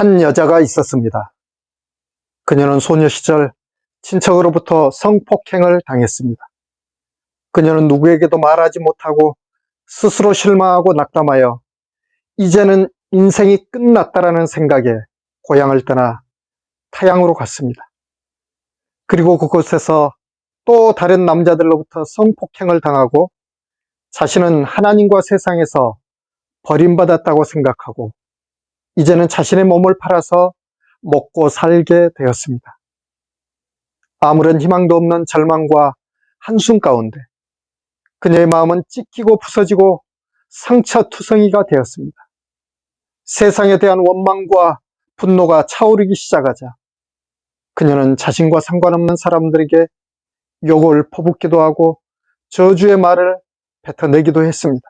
한 여자가 있었습니다. 그녀는 소녀 시절 친척으로부터 성폭행을 당했습니다. 그녀는 누구에게도 말하지 못하고 스스로 실망하고 낙담하여 이제는 인생이 끝났다라는 생각에 고향을 떠나 타양으로 갔습니다. 그리고 그곳에서 또 다른 남자들로부터 성폭행을 당하고 자신은 하나님과 세상에서 버림받았다고 생각하고 이제는 자신의 몸을 팔아서 먹고 살게 되었습니다. 아무런 희망도 없는 절망과 한숨 가운데 그녀의 마음은 찢기고 부서지고 상처투성이가 되었습니다. 세상에 대한 원망과 분노가 차오르기 시작하자 그녀는 자신과 상관없는 사람들에게 욕을 퍼붓기도 하고 저주의 말을 뱉어내기도 했습니다.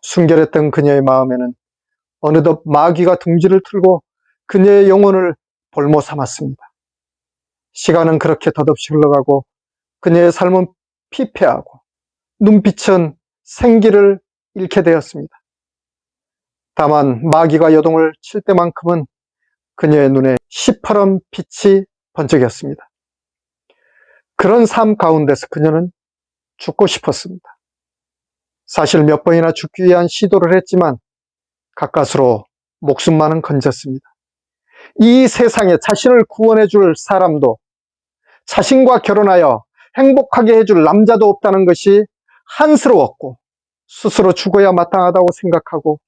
순결했던 그녀의 마음에는 어느덧 마귀가 둥지를 틀고 그녀의 영혼을 볼모 삼았습니다. 시간은 그렇게 덧없이 흘러가고 그녀의 삶은 피폐하고 눈빛은 생기를 잃게 되었습니다. 다만 마귀가 여동을 칠 때만큼은 그녀의 눈에 시퍼런 빛이 번쩍였습니다. 그런 삶 가운데서 그녀는 죽고 싶었습니다. 사실 몇 번이나 죽기 위한 시도를 했지만 가까스로 목숨만은 건졌습니다. 이 세상에 자신을 구원해 줄 사람도 자신과 결혼하여 행복하게 해줄 남자도 없다는 것이 한스러웠고 스스로 죽어야 마땅하다고 생각하고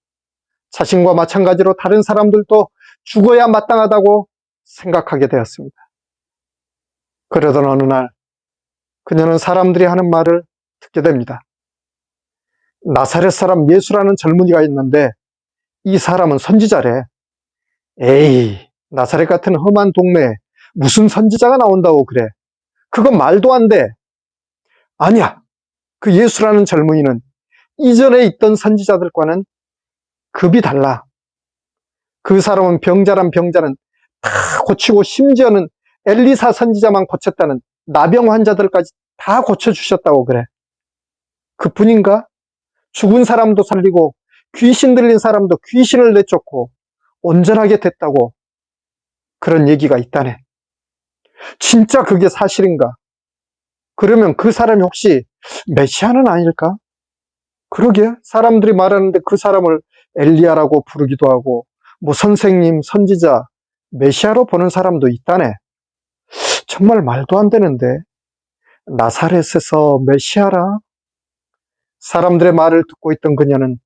자신과 마찬가지로 다른 사람들도 죽어야 마땅하다고 생각하게 되었습니다. 그러던 어느 날 그녀는 사람들이 하는 말을 듣게 됩니다. 나사렛 사람 예수라는 젊은이가 있는데 이 사람은 선지자래. 에이, 나사렛 같은 험한 동네에 무슨 선지자가 나온다고 그래. 그건 말도 안 돼. 아니야. 그 예수라는 젊은이는 이전에 있던 선지자들과는 급이 달라. 그 사람은 병자란 병자는 다 고치고 심지어는 엘리사 선지자만 고쳤다는 나병 환자들까지 다 고쳐주셨다고 그래. 그 뿐인가? 죽은 사람도 살리고 귀신 들린 사람도 귀신을 내쫓고 온전하게 됐다고 그런 얘기가 있다네. 진짜 그게 사실인가? 그러면 그 사람이 혹시 메시아는 아닐까? 그러게 사람들이 말하는데 그 사람을 엘리야라고 부르기도 하고 뭐 선생님, 선지자, 메시아로 보는 사람도 있다네. 정말 말도 안 되는데 나사렛에서 메시아라? 사람들의 말을 듣고 있던 그녀는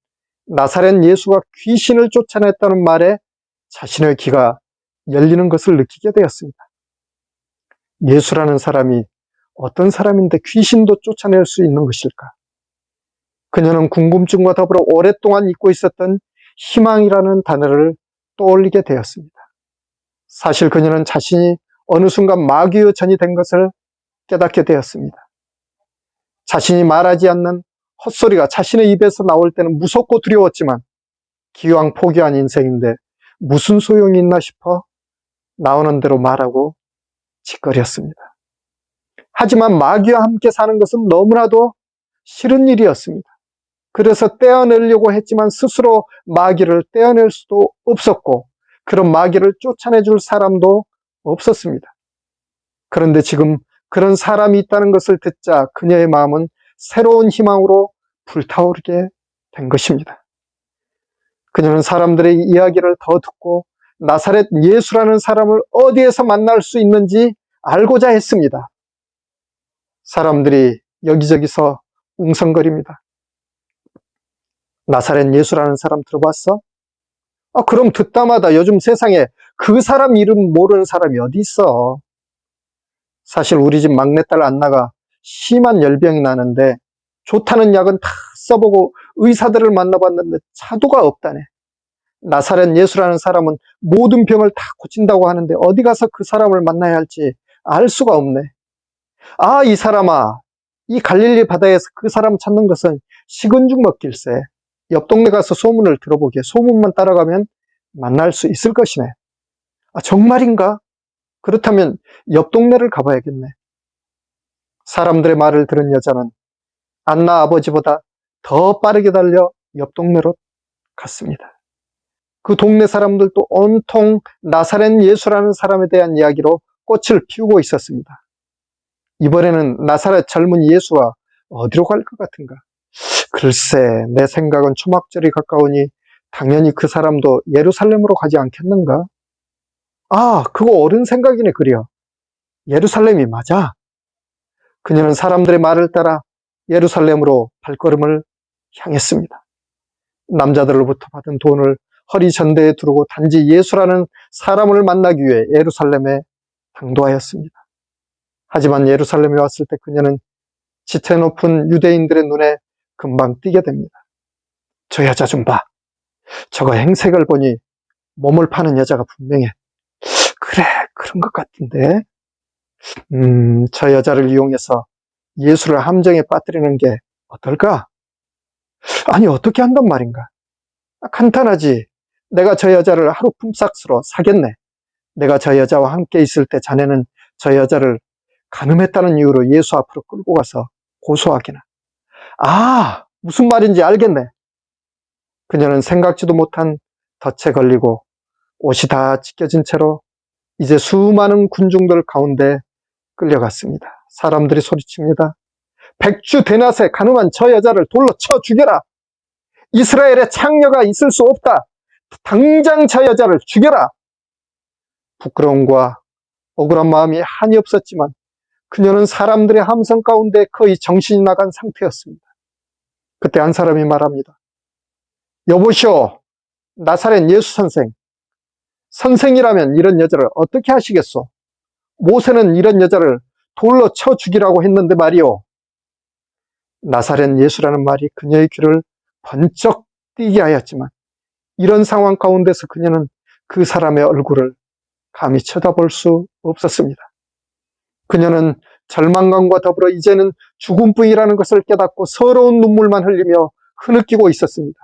나사렛 예수가 귀신을 쫓아냈다는 말에 자신의 귀가 열리는 것을 느끼게 되었습니다. 예수라는 사람이 어떤 사람인데 귀신도 쫓아낼 수 있는 것일까? 그녀는 궁금증과 더불어 오랫동안 잊고 있었던 희망이라는 단어를 떠올리게 되었습니다. 사실 그녀는 자신이 어느 순간 마귀의 전이 된 것을 깨닫게 되었습니다. 자신이 말하지 않는 헛소리가 자신의 입에서 나올 때는 무섭고 두려웠지만 기왕 포기한 인생인데 무슨 소용이 있나 싶어 나오는 대로 말하고 짓거렸습니다. 하지만 마귀와 함께 사는 것은 너무나도 싫은 일이었습니다. 그래서 떼어내려고 했지만 스스로 마귀를 떼어낼 수도 없었고 그런 마귀를 쫓아내 줄 사람도 없었습니다. 그런데 지금 그런 사람이 있다는 것을 듣자 그녀의 마음은 새로운 희망으로 불타오르게 된 것입니다. 그녀는 사람들의 이야기를 더 듣고 나사렛 예수라는 사람을 어디에서 만날 수 있는지 알고자 했습니다. 사람들이 여기저기서 웅성거립니다. 나사렛 예수라는 사람 들어봤어? 아, 그럼 듣다마다 요즘 세상에 그 사람 이름 모르는 사람이 어디 있어? 사실 우리 집 막내딸 안나가 심한 열병이 나는데 좋다는 약은 다 써보고 의사들을 만나봤는데 차도가 없다네. 나사렛 예수라는 사람은 모든 병을 다 고친다고 하는데 어디 가서 그 사람을 만나야 할지 알 수가 없네. 아, 이 사람아. 이 갈릴리 바다에서 그 사람 찾는 것은 식은 죽 먹길세. 옆 동네 가서 소문을 들어보게. 소문만 따라가면 만날 수 있을 것이네. 아, 정말인가? 그렇다면 옆 동네를 가봐야겠네. 사람들의 말을 들은 여자는 안나 아버지보다 더 빠르게 달려 옆 동네로 갔습니다. 그 동네 사람들도 온통 나사렛 예수라는 사람에 대한 이야기로 꽃을 피우고 있었습니다. 이번에는 나사렛 젊은 예수와 어디로 갈 것 같은가? 글쎄, 내 생각은 초막절이 가까우니 당연히 그 사람도 예루살렘으로 가지 않겠는가? 아, 그거 옳은 생각이네, 그려. 예루살렘이 맞아. 그녀는 사람들의 말을 따라 예루살렘으로 발걸음을 향했습니다. 남자들로부터 받은 돈을 허리 전대에 두르고 단지 예수라는 사람을 만나기 위해 예루살렘에 당도하였습니다. 하지만 예루살렘에 왔을 때 그녀는 지체 높은 유대인들의 눈에 금방 띄게 됩니다. 저 여자 좀 봐. 저거 행색을 보니 몸을 파는 여자가 분명해. 그래, 그런 것 같은데. 음, 저 여자를 이용해서 예수를 함정에 빠뜨리는 게 어떨까? 아니, 어떻게 한단 말인가? 아, 간단하지. 내가 저 여자를 하루 품삯으로 사겠네. 내가 저 여자와 함께 있을 때 자네는 저 여자를 가늠했다는 이유로 예수 앞으로 끌고 가서 고소하기나. 아, 무슨 말인지 알겠네. 그녀는 생각지도 못한 덫에 걸리고 옷이 다 찢겨진 채로 이제 수많은 군중들 가운데 끌려갔습니다. 사람들이 소리칩니다. 백주 대낮에 가늠한 저 여자를 돌로 쳐 죽여라. 이스라엘에 창녀가 있을 수 없다. 당장 저 여자를 죽여라. 부끄러움과 억울한 마음이 한이 없었지만 그녀는 사람들의 함성 가운데 거의 정신이 나간 상태였습니다. 그때 한 사람이 말합니다. 여보시오, 나사렛 예수 선생. 선생이라면 이런 여자를 어떻게 하시겠소? 모세는 이런 여자를 돌로 쳐 죽이라고 했는데 말이오. 나사렛 예수라는 말이 그녀의 귀를 번쩍 띄게 하였지만 이런 상황 가운데서 그녀는 그 사람의 얼굴을 감히 쳐다볼 수 없었습니다. 그녀는 절망감과 더불어 이제는 죽음뿐이라는 것을 깨닫고 서러운 눈물만 흘리며 흐느끼고 있었습니다.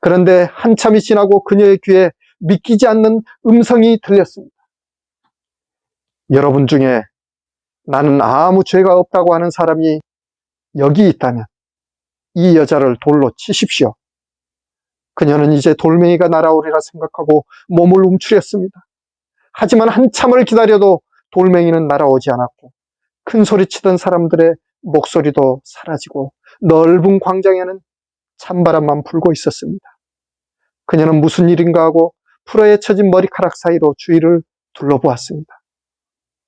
그런데 한참이 지나고 그녀의 귀에 믿기지 않는 음성이 들렸습니다. 여러분 중에 나는 아무 죄가 없다고 하는 사람이 여기 있다면 이 여자를 돌로 치십시오. 그녀는 이제 돌멩이가 날아오리라 생각하고 몸을 움츠렸습니다. 하지만 한참을 기다려도 돌멩이는 날아오지 않았고 큰 소리 치던 사람들의 목소리도 사라지고 넓은 광장에는 찬바람만 불고 있었습니다. 그녀는 무슨 일인가 하고 풀어헤쳐진 머리카락 사이로 주위를 둘러보았습니다.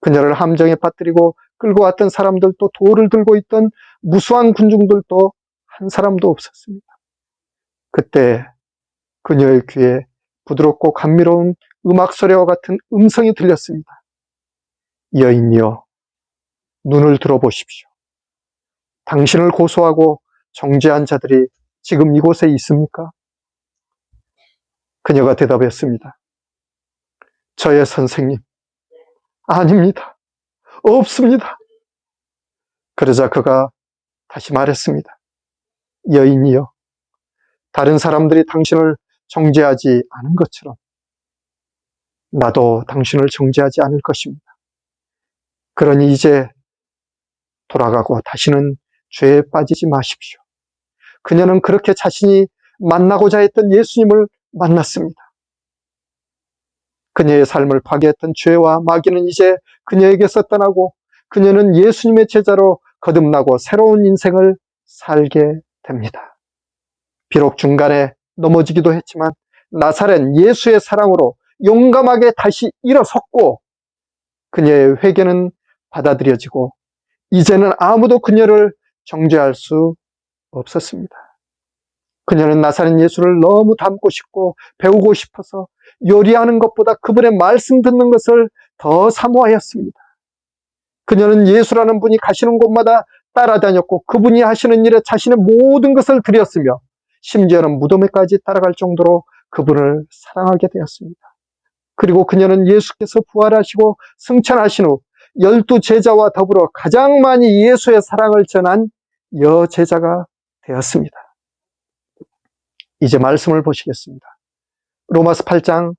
그녀를 함정에 빠뜨리고 끌고 왔던 사람들도 돌을 들고 있던 무수한 군중들도 한 사람도 없었습니다. 그때 그녀의 귀에 부드럽고 감미로운 음악 소리와 같은 음성이 들렸습니다. 여인이여, 눈을 들어보십시오. 당신을 고소하고 정죄한 자들이 지금 이곳에 있습니까? 그녀가 대답했습니다. 저의 선생님, 아닙니다. 없습니다. 그러자 그가 다시 말했습니다. 여인이여, 다른 사람들이 당신을 정죄하지 않은 것처럼 나도 당신을 정죄하지 않을 것입니다. 그러니 이제 돌아가고 다시는 죄에 빠지지 마십시오. 그녀는 그렇게 자신이 만나고자 했던 예수님을 만났습니다. 그녀의 삶을 파괴했던 죄와 마귀는 이제 그녀에게서 떠나고 그녀는 예수님의 제자로 거듭나고 새로운 인생을 살게 됩니다. 비록 중간에 넘어지기도 했지만 나사렛 예수의 사랑으로 용감하게 다시 일어섰고 그녀의 회개는 받아들여지고 이제는 아무도 그녀를 정죄할 수 없었습니다. 그녀는 나사렛 예수를 너무 닮고 싶고 배우고 싶어서 요리하는 것보다 그분의 말씀 듣는 것을 더 사모하였습니다. 그녀는 예수라는 분이 가시는 곳마다 따라다녔고 그분이 하시는 일에 자신의 모든 것을 드렸으며 심지어는 무덤에까지 따라갈 정도로 그분을 사랑하게 되었습니다. 그리고 그녀는 예수께서 부활하시고 승천하신 후 열두 제자와 더불어 가장 많이 예수의 사랑을 전한 여제자가 되었습니다. 이제 말씀을 보시겠습니다. 로마서 8장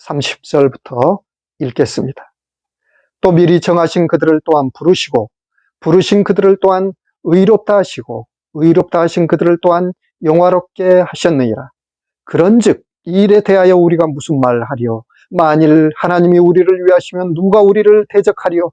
30절부터 읽겠습니다. 또 미리 정하신 그들을 또한 부르시고 부르신 그들을 또한 의롭다 하시고 의롭다 하신 그들을 또한 영화롭게 하셨느니라. 그런즉 이 일에 대하여 우리가 무슨 말을 하리요? 만일 하나님이 우리를 위하시면 누가 우리를 대적하리요?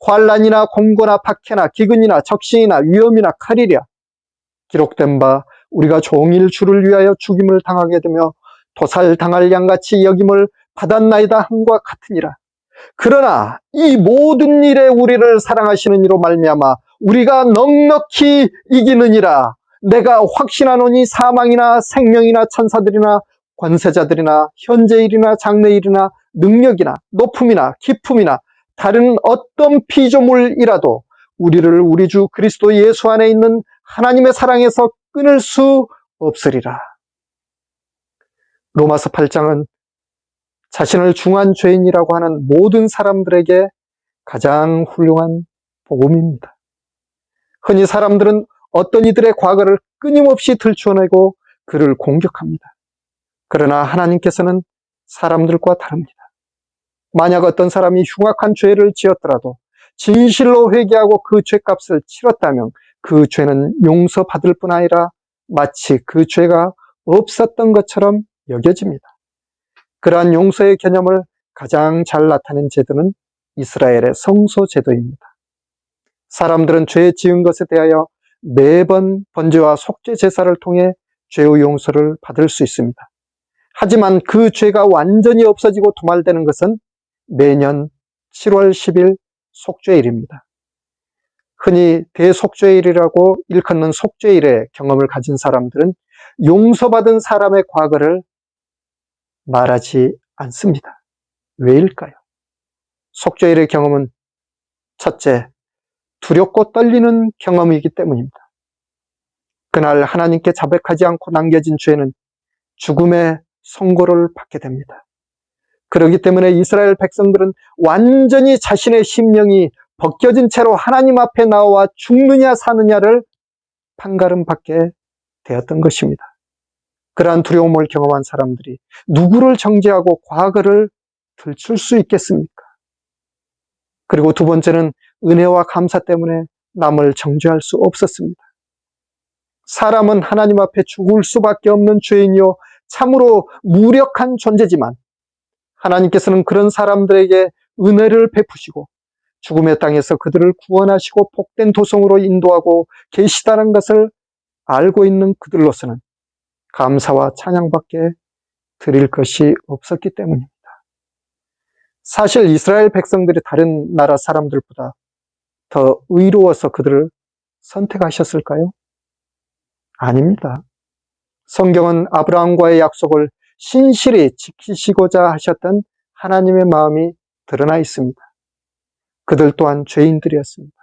환란이나 공고나 박해나 기근이나 적신이나 위험이나 칼이랴. 기록된 바 우리가 종일 주를 위하여 죽임을 당하게 되며 도살 당할 양같이 여김을 받았나이다 함과 같으니라. 그러나 이 모든 일에 우리를 사랑하시는 이로 말미암아 우리가 넉넉히 이기느니라. 내가 확신하노니 사망이나 생명이나 천사들이나 관세자들이나 현재일이나 장래일이나 능력이나 높음이나 기품이나 다른 어떤 피조물이라도 우리를 우리 주 그리스도 예수 안에 있는 하나님의 사랑에서 끊을 수 없으리라. 로마서 8장은 자신을 중한 죄인이라고 하는 모든 사람들에게 가장 훌륭한 복음입니다. 흔히 사람들은 어떤 이들의 과거를 끊임없이 들추어내고 그를 공격합니다. 그러나 하나님께서는 사람들과 다릅니다. 만약 어떤 사람이 흉악한 죄를 지었더라도 진실로 회개하고 그 죄값을 치렀다면 그 죄는 용서받을 뿐 아니라 마치 그 죄가 없었던 것처럼 여겨집니다. 그러한 용서의 개념을 가장 잘 나타낸 제도는 이스라엘의 성소 제도입니다. 사람들은 죄 지은 것에 대하여 매번 번제와 속죄 제사를 통해 죄의 용서를 받을 수 있습니다. 하지만 그 죄가 완전히 없어지고 도말되는 것은 매년 7월 10일 속죄일입니다. 흔히 대속죄일이라고 일컫는 속죄일의 경험을 가진 사람들은 용서받은 사람의 과거를 말하지 않습니다. 왜일까요? 속죄일의 경험은 첫째, 두렵고 떨리는 경험이기 때문입니다. 그날 하나님께 자백하지 않고 남겨진 죄는 죽음의 선고를 받게 됩니다. 그렇기 때문에 이스라엘 백성들은 완전히 자신의 심령이 벗겨진 채로 하나님 앞에 나와 죽느냐 사느냐를 판가름 받게 되었던 것입니다. 그러한 두려움을 경험한 사람들이 누구를 정죄하고 과거를 들출 수 있겠습니까? 그리고 두 번째는 은혜와 감사 때문에 남을 정죄할 수 없었습니다. 사람은 하나님 앞에 죽을 수밖에 없는 죄인이요 참으로 무력한 존재지만 하나님께서는 그런 사람들에게 은혜를 베푸시고 죽음의 땅에서 그들을 구원하시고 복된 도성으로 인도하고 계시다는 것을 알고 있는 그들로서는 감사와 찬양밖에 드릴 것이 없었기 때문입니다. 사실 이스라엘 백성들이 다른 나라 사람들보다 더 의로워서 그들을 선택하셨을까요? 아닙니다. 성경은 아브라함과의 약속을 신실히 지키시고자 하셨던 하나님의 마음이 드러나 있습니다. 그들 또한 죄인들이었습니다.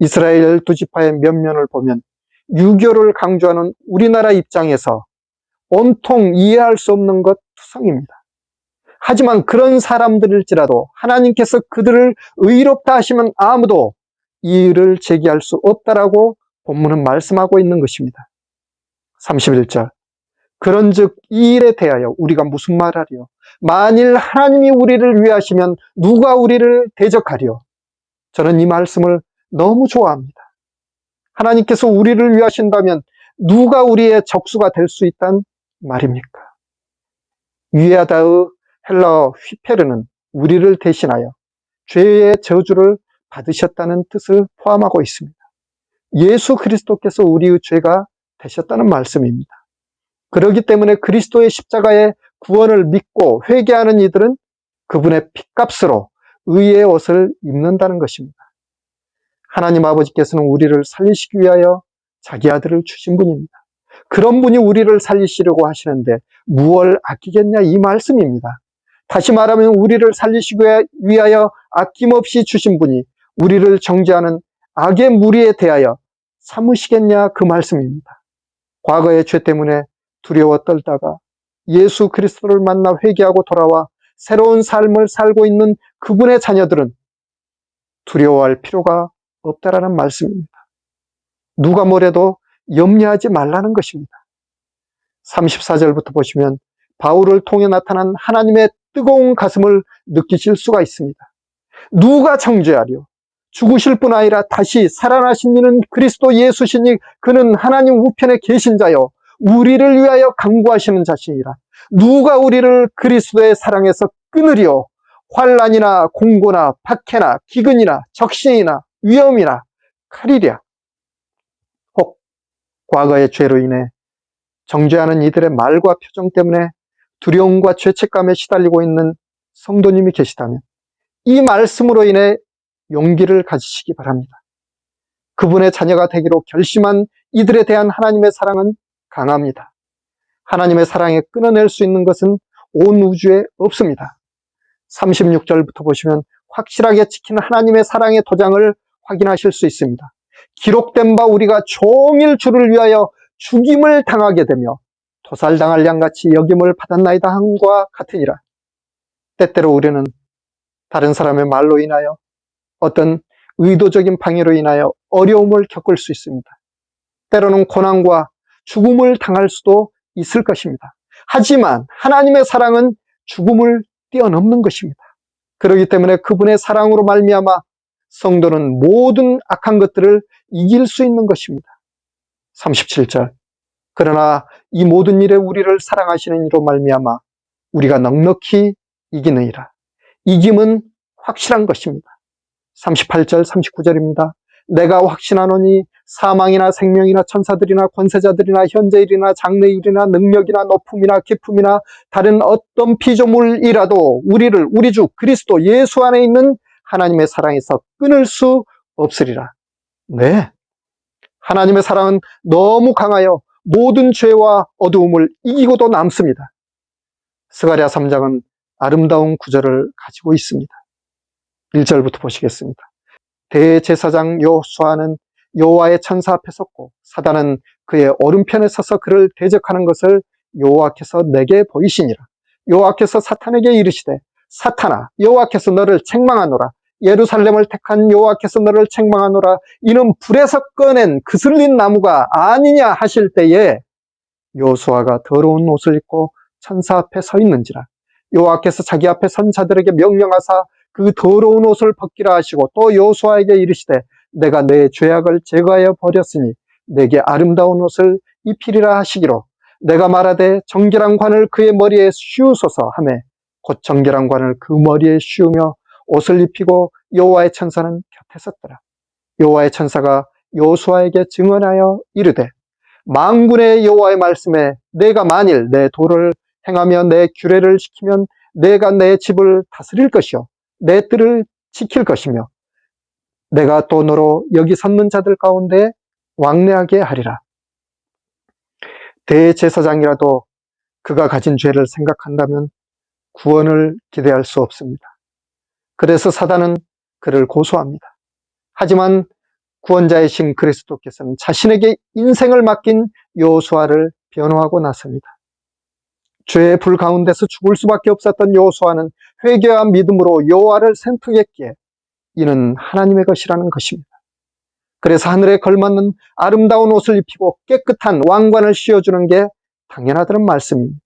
이스라엘 두 지파의 면면을 보면 유교를 강조하는 우리나라 입장에서 온통 이해할 수 없는 것 투성입니다. 하지만 그런 사람들일지라도 하나님께서 그들을 의롭다 하시면 아무도 이의를 제기할 수 없다라고 본문은 말씀하고 있는 것입니다. 31절. 그런 즉, 이 일에 대하여 우리가 무슨 말하리요? 만일 하나님이 우리를 위하시면 누가 우리를 대적하리요? 저는 이 말씀을 너무 좋아합니다. 하나님께서 우리를 위하신다면 누가 우리의 적수가 될 수 있단 말입니까? 위에다의 헬라어 휘페르는 우리를 대신하여 죄의 저주를 받으셨다는 뜻을 포함하고 있습니다. 예수 그리스도께서 우리의 죄가 되셨다는 말씀입니다. 그렇기 때문에 그리스도의 십자가의 구원을 믿고 회개하는 이들은 그분의 핏값으로 의의 옷을 입는다는 것입니다. 하나님 아버지께서는 우리를 살리시기 위하여 자기 아들을 주신 분입니다. 그런 분이 우리를 살리시려고 하시는데 무얼 아끼겠냐 이 말씀입니다. 다시 말하면 우리를 살리시기 위하여 아낌없이 주신 분이 우리를 정죄하는 악의 무리에 대하여 참으시겠냐 그 말씀입니다. 과거의 죄 때문에 두려워 떨다가 예수 그리스도를 만나 회개하고 돌아와 새로운 삶을 살고 있는 그분의 자녀들은 두려워할 필요가 없다라는 말씀입니다. 누가 뭐래도 염려하지 말라는 것입니다. 34절부터 보시면 바울을 통해 나타난 하나님의 뜨거운 가슴을 느끼실 수가 있습니다. 누가 정죄하리요? 죽으실 뿐 아니라 다시 살아나신 이는 그리스도 예수시니 그는 하나님 우편에 계신 자요. 우리를 위하여 강구하시는 자신이라. 누가 우리를 그리스도의 사랑에서 끊으리요? 환란이나 공고나 박해나 기근이나 적신이나 위험이나 칼이랴. 혹 과거의 죄로 인해 정죄하는 이들의 말과 표정 때문에 두려움과 죄책감에 시달리고 있는 성도님이 계시다면 이 말씀으로 인해 용기를 가지시기 바랍니다. 그분의 자녀가 되기로 결심한 이들에 대한 하나님의 사랑은 강합니다. 하나님의 사랑에 끊어낼 수 있는 것은 온 우주에 없습니다. 36절부터 보시면 확실하게 지킨 하나님의 사랑의 도장을 확인하실 수 있습니다. 기록된 바 우리가 종일 주를 위하여 죽임을 당하게 되며 도살당할 양같이 여김을 받았나이다 함과 같으니라. 때때로 우리는 다른 사람의 말로 인하여 어떤 의도적인 방해로 인하여 어려움을 겪을 수 있습니다. 때로는 고난과 죽음을 당할 수도 있을 것입니다. 하지만 하나님의 사랑은 죽음을 뛰어넘는 것입니다. 그렇기 때문에 그분의 사랑으로 말미암아 성도는 모든 악한 것들을 이길 수 있는 것입니다. 37절 그러나 이 모든 일에 우리를 사랑하시는 이로 말미암아 우리가 넉넉히 이기느니라. 이김은 확실한 것입니다. 38절, 39절입니다. 내가 확신하노니 사망이나 생명이나 천사들이나 권세자들이나 현재일이나 장래일이나 능력이나 높음이나 깊음이나 다른 어떤 피조물이라도 우리를 우리 주 그리스도 예수 안에 있는 하나님의 사랑에서 끊을 수 없으리라. 네. 하나님의 사랑은 너무 강하여 모든 죄와 어두움을 이기고도 남습니다. 스가랴 3장은 아름다운 구절을 가지고 있습니다. 1절부터 보시겠습니다. 대제사장 요수아는 여호와의 천사 앞에 섰고 사단은 그의 오른편에 서서 그를 대적하는 것을 여호와께서 내게 보이시니라. 여호와께서 사탄에게 이르시되 사탄아 여호와께서 너를 책망하노라. 예루살렘을 택한 여호와께서 너를 책망하노라. 이는 불에서 꺼낸 그슬린 나무가 아니냐 하실 때에 요수아가 더러운 옷을 입고 천사 앞에 서 있는지라. 여호와께서 자기 앞에 선 자들에게 명령하사 그 더러운 옷을 벗기라 하시고 또 여호수아에게 이르시되 내가 내 죄악을 제거하여 버렸으니 내게 아름다운 옷을 입히리라 하시기로 내가 말하되 정결한 관을 그의 머리에 씌우소서 하매 곧 정결한 관을 그 머리에 씌우며 옷을 입히고 여호와의 천사는 곁에 섰더라. 여호와의 천사가 여호수아에게 증언하여 이르되 망군의 여호와의 말씀에 내가 만일 내 도를 행하며 내 규례를 지키면 내가 내 집을 다스릴 것이요 내 뜰을 지킬 것이며 내가 또 너로 여기 섰는 자들 가운데 왕래하게 하리라. 대제사장이라도 그가 가진 죄를 생각한다면 구원을 기대할 수 없습니다. 그래서 사단은 그를 고소합니다. 하지만 구원자이신 그리스도께서는 자신에게 인생을 맡긴 요수아를 변호하고 나섭니다. 죄의 불 가운데서 죽을 수밖에 없었던 요수아는 회개와 믿음으로 여호와를 생각했기에 이는 하나님의 것이라는 것입니다. 그래서 하늘에 걸맞는 아름다운 옷을 입히고 깨끗한 왕관을 씌워주는 게 당연하다는 말씀입니다.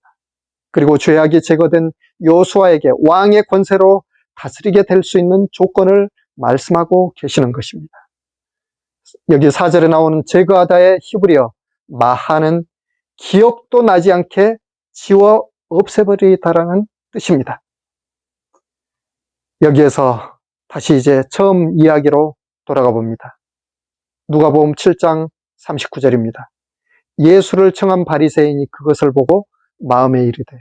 그리고 죄악이 제거된 요수아에게 왕의 권세로 다스리게 될 수 있는 조건을 말씀하고 계시는 것입니다. 여기 4절에 나오는 제거하다의 히브리어 마하는 기억도 나지 않게 지워 없애버리다라는 뜻입니다. 여기에서 다시 이제 처음 이야기로 돌아가 봅니다. 누가복음 7장 39절입니다. 예수를 청한 바리새인이 그것을 보고 마음에 이르되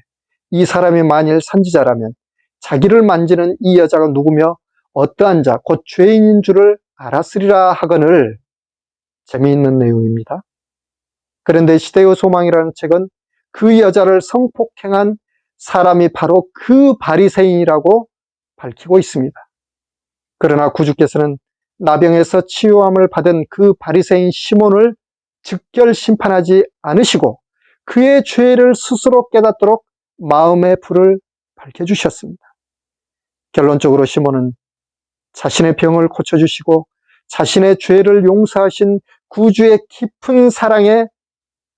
이 사람이 만일 선지자라면 자기를 만지는 이 여자가 누구며 어떠한 자, 곧 죄인인 줄을 알았으리라 하거늘 재미있는 내용입니다. 그런데 시대의 소망이라는 책은 그 여자를 성폭행한 사람이 바로 그 바리새인이라고 밝히고 있습니다. 그러나 구주께서는 나병에서 치유함을 받은 그 바리새인 시몬을 즉결 심판하지 않으시고 그의 죄를 스스로 깨닫도록 마음의 불을 밝혀주셨습니다. 결론적으로 시몬은 자신의 병을 고쳐주시고 자신의 죄를 용서하신 구주의 깊은 사랑에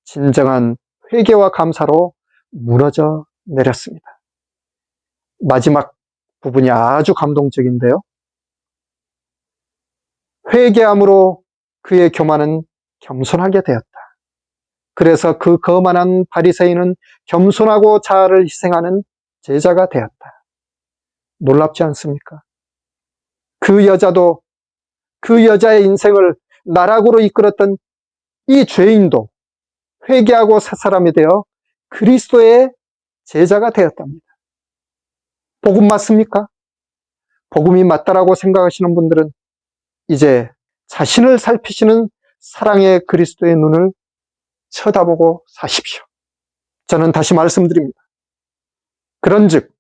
진정한 회개와 감사로 무너져 내렸습니다. 마지막 부분이 아주 감동적인데요. 회개함으로 그의 교만은 겸손하게 되었다. 그래서 그 거만한 바리새인은 겸손하고 자아를 희생하는 제자가 되었다. 놀랍지 않습니까? 그 여자도 그 여자의 인생을 나락으로 이끌었던 이 죄인도 회개하고 새 사람이 되어 그리스도의 제자가 되었답니다. 복음 맞습니까? 복음이 맞다라고 생각하시는 분들은 이제 자신을 살피시는 사랑의 그리스도의 눈을 쳐다보고 사십시오. 저는 다시 말씀드립니다. 그런즉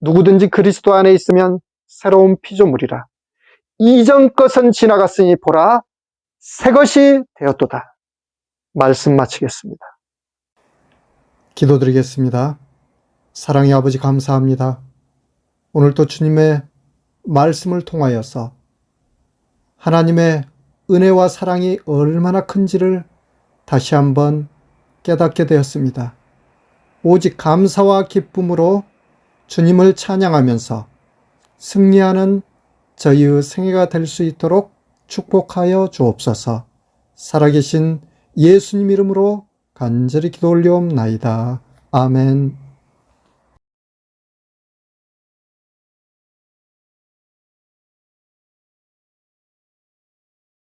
누구든지 그리스도 안에 있으면 새로운 피조물이라. 이전 것은 지나갔으니 보라 새 것이 되었도다. 말씀 마치겠습니다. 기도드리겠습니다. 사랑의 아버지 감사합니다. 오늘도 주님의 말씀을 통하여서 하나님의 은혜와 사랑이 얼마나 큰지를 다시 한번 깨닫게 되었습니다. 오직 감사와 기쁨으로 주님을 찬양하면서 승리하는 저희의 생애가 될 수 있도록 축복하여 주옵소서. 살아계신 예수님 이름으로 간절히 기도 올려옵나이다. 아멘.